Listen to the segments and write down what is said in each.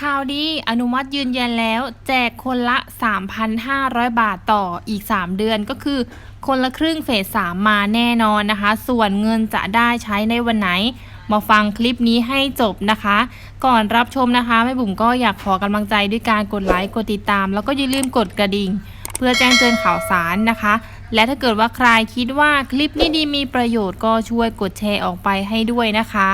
ข่าวดีอนุมัติยืนยันแล้ว แจกคนละ 3,500 บาทต่ออีก 3 เดือนก็คือ คนละครึ่งเฟส3มาแน่นอนนะคะ ส่วนเงินจะได้ใช้ในวันไหน มาฟังคลิปนี้ให้จบนะคะ ก่อนรับชมนะคะแม่บุ๋มก็อยากขอกำลังใจด้วยการกดไลค์กดติดตาม แล้วก็อย่าลืมกดกระดิ่ง เพื่อแจ้งเตือนข่าวสารนะคะ และถ้าเกิดว่าใครคิดว่าคลิปนี้ดีมีประโยชน์ก็ช่วยกดแชร์ออกไปให้ด้วยนะคะ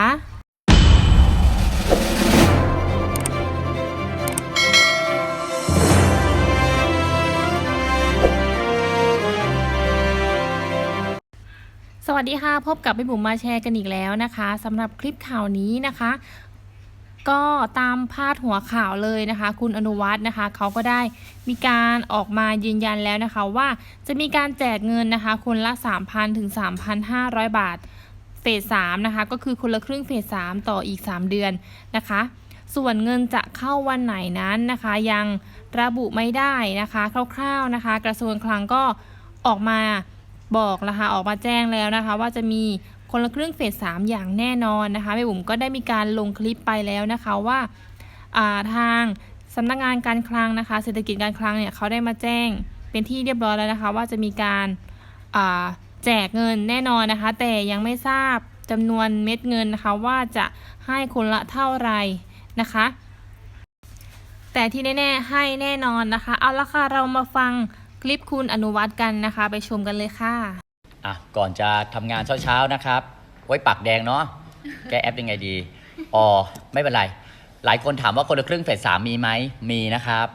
วัสดีค่ะ พบกับพี่บุ๋มมาแชร์กันอีกแล้วนะคะสำหรับคลิปข่าวนี้นะคะ ก็ตามพาดหัวข่าวเลยนะคะ คุณอนุวัฒน์นะคะเขาก็ได้มีการออกมายืนยันแล้วนะคะ ว่าจะมีการแจกเงินนะคะ คนละ 3,000 ถึง 3,500 บาทเฟส3นะคะ ก็คือคนละครึ่งเฟส3ต่ออีก 3 เดือนนะคะ ส่วนเงินจะเข้าวันไหนนั้นนะคะ ยังระบุไม่ได้นะคะ คร่าวๆนะคะ กระทรวงคลังก็ออกมา บอกนะคะออกมาแจ้งแล้วนะคะ ว่าจะมีคนละครึ่งเฟส3อย่างแน่นอนนะคะแม่บุ๋มก็ได้มีการลงคลิปไปแล้วนะคะว่าาทางสำนักงานการคลังนะคะ เศรษฐกิจการคลังเนี่ยเขาได้มาแจ้งเป็นที่เรียบร้อยแล้วนะคะ ว่าจะมีการาแจกเงินแน่นอนนะคะ แต่ยังไม่ทราบจำนวนเม็ดเงินนะคะ ว่าจะให้คนละเท่าไหร่นะคะ แต่ที่แน่ๆให้แน่นอนนะคะ เอาละค่ะเรามาฟัง ลิปคุณอนุวัฒน์กันนะคะ ไปชมกันเลยค่ะ อะ ก่อนจะทำงานเช้าๆนะครับ ไว้ปากแดงเนาะ แก้แอปยังไงดี อ๋อ ไม่เป็นไร หลายคนถามว่าคนละครึ่งเฟสสามมีไหม มีนะครับ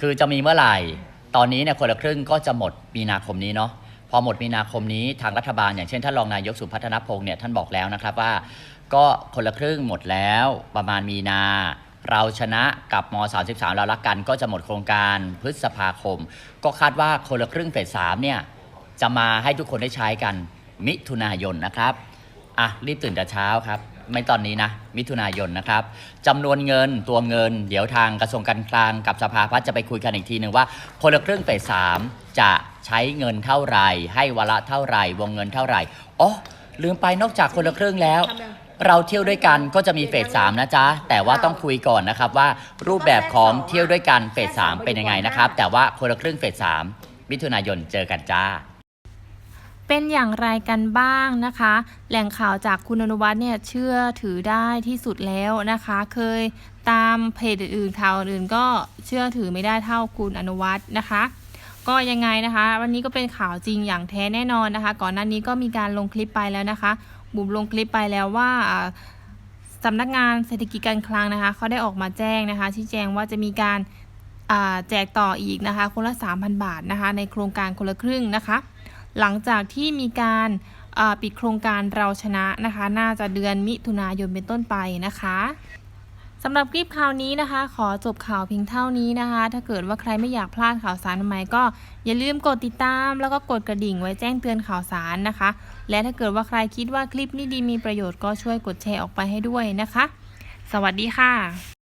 คือจะมีเมื่อไหร่ ตอนนี้เนี่ยคนละครึ่งก็จะหมดมีนาคมนี้เนาะ พอหมดมีนาคมนี้ทางรัฐบาลอย่างเช่นท่านรองนายกสุพัฒนพงศ์เนี่ยท่านบอกแล้วนะครับว่า ก็คนละครึ่งหมดแล้วประมาณมีนา เราชนะกับม 33 เรารักกัน ก็จะหมดโครงการพฤษภาคม ก็คาดว่าคนละครึ่งเฟสสามเนี่ยจะมาให้ทุกคนได้ใช้กันมิถุนายนนะครับอะรีบตื่นแต่เช้าครับ ไม่ตอนนี้นะ มิถุนายนนะครับจำนวนเงินตัวเงิน เดี๋ยวทางกระทรวงการคลังกับสภาพัฒน์จะไปคุยกันอีกทีหนึ่งว่าคนละครึ่งเฟสสามจะใช้เงินเท่าไหร่ให้วาระเท่าไหร่ วงเงินเท่าไหร่อ๋อลืมไปนอกจากคนละครึ่งแล้ว เราเที่ยวด้วยกันก็จะมีเฟสสามนะจ๊ะ แต่ว่าต้องคุยก่อนนะครับว่ารูปแบบของเที่ยวด้วยกันเฟสสามเป็นยังไงนะครับ แต่ว่าคนละครึ่งเฟสสามมิถุนายนเจอกันจ้า เป็นอย่างไรกันบ้างนะคะ แหล่งข่าวจากคุณอนุวัฒน์เนี่ยเชื่อถือได้ที่สุดแล้วนะคะ เคยตามเพจอื่นข่าวอื่นก็เชื่อถือไม่ได้เท่าคุณอนุวัฒน์นะคะก็ยังไงนะคะ วันนี้ก็เป็นข่าวจริงอย่างแท้แน่นอนนะคะ ก่อนหน้านี้ก็มีการลงคลิปไปแล้วนะคะ บุ๋มลงคลิปไปแล้วว่าสำนักงานเศรษฐกิจการคลังนะคะเขาได้ออกมาแจ้งนะคะ ชี้แจงว่าจะมีการแจกต่ออีกนะคะ คนละ 3,000 บาทนะคะ ในโครงการคนละครึ่งนะคะ หลังจากที่มีการปิดโครงการเราชนะนะคะ น่าจะเดือนมิถุนายนเป็นต้นไปนะคะ สำหรับคลิปข่าวนี้นะคะ ขอจบข่าวเพียงเท่านี้นะคะ ถ้าเกิดว่าใครไม่อยากพลาดข่าวสารใหม่ก็อย่าลืมกดติดตาม แล้วก็กดกระดิ่งไว้แจ้งเตือนข่าวสารนะคะ และถ้าเกิดว่าใครคิดว่าคลิปนี้ดีมีประโยชน์ก็ช่วยกดแชร์ออกไปให้ด้วยนะคะ สวัสดีค่ะ